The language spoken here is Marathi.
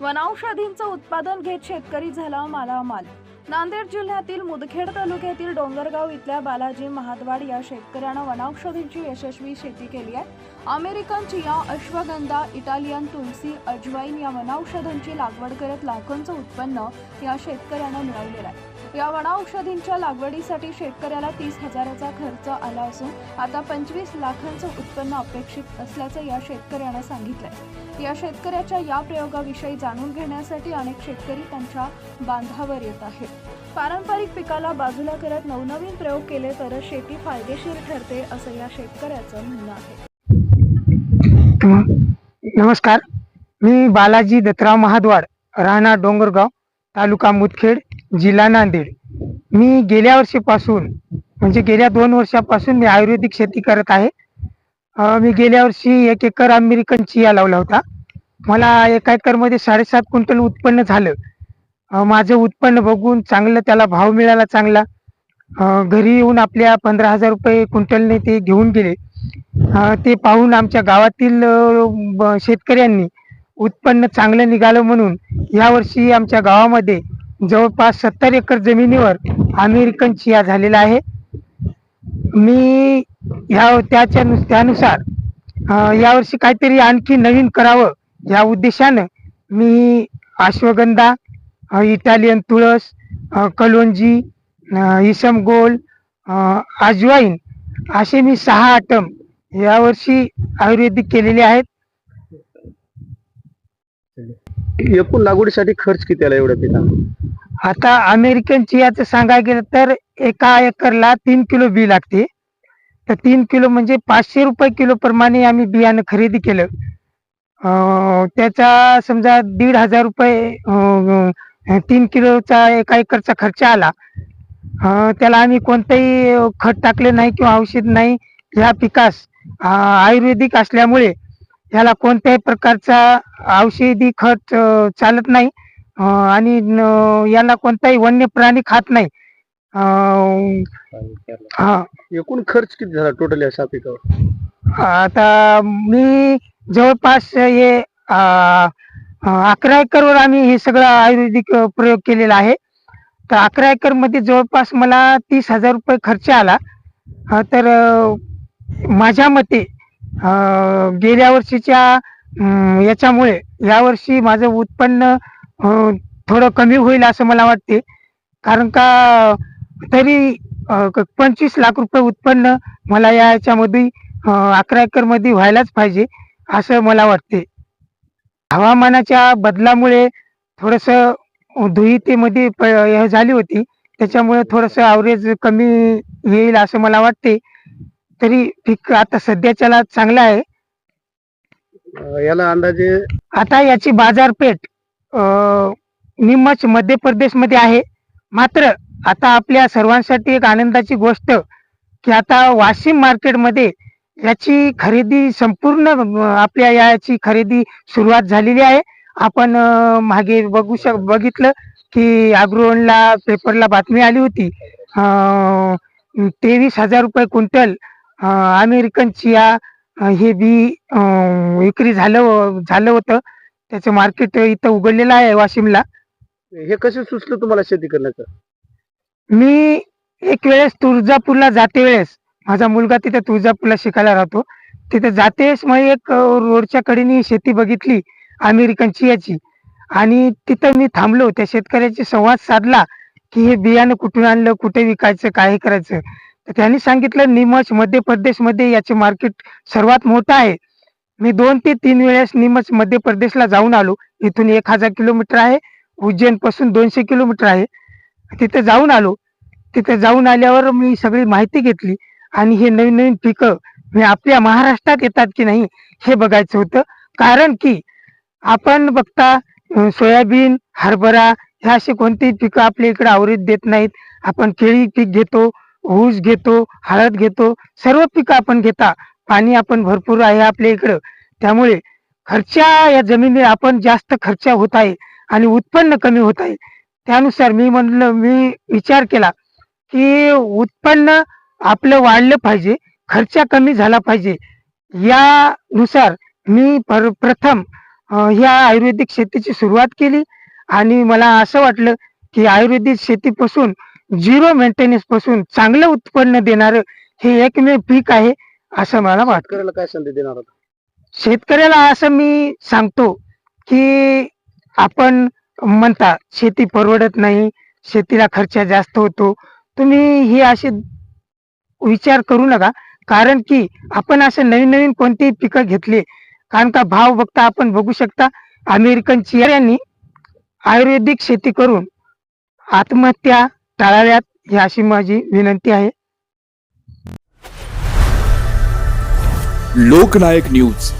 वनौषधींचं उत्पादन घेत शेतकरी झाला मालामाल. नांदेड जिल्ह्यातील मुदखेड तालुक्यातील डोंगरगाव इथल्या बालाजी महादवाड या शेतकऱ्यानं वनौषधींची यशस्वी शेती केली आहे. American chia ashwagandha Italian tulsi ajwain या वनौषधांची लागवड करत लाखोंचं उत्पन्न या शेतकऱ्यानं मिळवलेलं आहे. या वनौषधींच्या लागवडीसाठी शेतकऱ्याला तीस हजाराचा खर्च आला असून आता पंचवीस लाखांचं उत्पन्न अपेक्षित असल्याचं या शेतकऱ्यानं सांगितलंय. या शेतकऱ्याच्या या प्रयोगाविषयी जाणून घेण्यासाठी अनेक शेतकरी त्यांच्या बांधावर येत आहेत. पारंपरिक पिकाला बाजूला करत नवनवीन प्रयोग केले तर शेती फायदेशीर ठरते असं या शेतकऱ्याचं म्हणणं आहे. नमस्कार. मी बालाजी दत्तराव महाद्वाड राहणार डोंगरगाव तालुका मुदखेड जिल्हा नांदेड. मी गेल्या वर्षीपासून म्हणजे गेल्या दोन वर्षापासून मी आयुर्वेदिक शेती करत आहे. मी गेल्या वर्षी एक एकर अमेरिकन चिया लावला होता. मला एका एकरमध्ये साडेसात क्विंटल उत्पन्न झालं. माझं उत्पन्न बघून चांगलं त्याला भाव मिळाला चांगला. घरी येऊन आपल्या पंधरा हजार रुपये क्विंटलने ते घेऊन गेले. ते पाहून आमच्या गावातील शेतकऱ्यांनी उत्पन्न चांगलं निघालं म्हणून यावर्षी आमच्या गावामध्ये जवळपास सत्तर एकर जमिनीवर अमेरिकन चिया झालेला आहे. मी ह्या त्याच्या त्यानुसार यावर्षी काहीतरी आणखी नवीन करावं या उद्देशानं मी अश्वगंधा इटालियन तुळस कलोंजी इसमगोल अजवाईन असे मी सहा आटम यावर्षी आयुर्वेदिक केलेले आहेत. एकूण लागवडीसाठी खर्च किती आला एवढ्या पिकांना आता अमेरिकनची याचं सांगायला गेलं तर एका एकरला तीन किलो बी लागते. तर तीन किलो म्हणजे पाचशे रुपये किलो प्रमाणे आम्ही बियाणं खरेदी केलं. अं, त्याचा समजा दीड हजार रुपये अं, तीन किलोचा एका एकरचा खर्च आला. अं, त्याला आम्ही कोणतंही खत टाकले नाही किंवा औषध नाही ह्या पिकास अं, आयुर्वेदिक असल्यामुळे याला कोणत्याही प्रकारचा औषधी खत चालत नाही. आणि याला कोणताही वन्य प्राणी खात नाही. हा. एकूण खर्च किती झाला टोटल या पिकावर आता मी जवळपास हे अकरा एकरवर आम्ही हे सगळं आयुर्वेदिक प्रयोग केलेला आहे. तर अकरा एकरमध्ये जवळपास मला तीस हजार रुपये खर्च आला. तर माझ्या मते गेल्या वर्षीच्या याच्यामुळे यावर्षी माझं उत्पन्न थोडं कमी होईल असं मला वाटते. कारण का तरी पंचवीस लाख रुपये उत्पन्न मला या याच्यामध्ये अकरा एकरमध्ये व्हायलाच पाहिजे असं मला वाटते. हवामानाच्या बदलामुळे थोडस दुहितेमध्ये प- हे झाली होती. त्याच्यामुळे थोडस ॲव्हरेज कमी येईल असं मला वाटते. तरी पीक आता सध्याच्याला चांगलं आहे. अं, याला अंदाजे आता याची बाजारपेठ अं, निम्मच मध्य प्रदेशमध्ये आहे. मात्र आता आपल्या सर्वांसाठी एक आनंदाची गोष्ट की आता वाशिम मार्केटमध्ये याची खरेदी संपूर्ण अं, आपल्या याची खरेदी सुरुवात झालेली आहे. आपण अं, मागे बघू शक बघितलं की अग्रोवनला पेपरला बातमी आली होती. तेवीस हजार रुपये क्विंटल अमेरिकन चिया हे बी विक्री झालं झालं होतं. त्याचं मार्केट इथं उघडलेलं आहे वाशिमला. हे कसे सुचलं तुम्हाला शेती करण्याचं मी एक वेळेस तुळजापूरला जाते वेळेस. माझा मुलगा तिथे तुळजापूरला शिकायला राहतो. तिथे जाते वेळेस मग एक रोडच्या कडेने शेती बघितली अमेरिकन चियाची आणि तिथं मी थांबलो. त्या शेतकऱ्याशी संवाद साधला की हे बियाणं कुठून आणलं कुठे विकायचं काय करायचं? तर त्यांनी सांगितलं निमच मध्य प्रदेशमध्ये याचे मार्केट सर्वात मोठं आहे. मी दोन ते तीन वेळेस निमच मध्य प्रदेशला जाऊन आलो. इथून एक हजार किलोमीटर आहे. उज्जैनपासून दोनशे किलोमीटर आहे. तिथे जाऊन आलो. तिथे जाऊन आल्यावर मी सगळी माहिती घेतली. आणि हे नवीन नवीन पिकं मी आपल्या महाराष्ट्रात येतात की नाही हे बघायचं होतं. कारण की आपण बघता सोयाबीन हरभरा हे असे कोणतेही पिकं आपल्या इकडे आवरीत देत नाहीत. आपण केळी पीक घेतो. ऊस घेतो हळद घेतो सर्व पिकं आपण घेता. पाणी आपण भरपूर आहे आपल्या इकडं. त्यामुळे खर्चा या जमिनी आपण जास्त खर्च होत आहे आणि उत्पन्न कमी होत आहे. त्यानुसार मी म्हणलं मी विचार केला की उत्पन्न आपलं वाढलं पाहिजे खर्च कमी झाला पाहिजे. यानुसार मी पर प्रथम या ह्या आयुर्वेदिक शेतीची सुरुवात केली आणि मला असं वाटलं की आयुर्वेदिक शेतीपासून झिरो मेंटेनन्सपासून चांगलं उत्पन्न देणारं हे एकमेव पीक आहे असं मला वाटतं शेतकऱ्याला काय संधी देणार आहात? शेतकऱ्याला असं मी सांगतो की आपण म्हणता शेती परवडत नाही शेतीला खर्च जास्त होतो तुम्ही हे असे विचार करू नका कारण की आपण असं नवीन नवीन कोणतीही पिकं घेतली कारण का भाव बघता आपण बघू शकता अमेरिकन चियाऱ्यांनी आयुर्वेदिक शेती करून आत्महत्या टाळाव्यात ही अशी माझी विनंती आहे. लोकनायक न्यूज.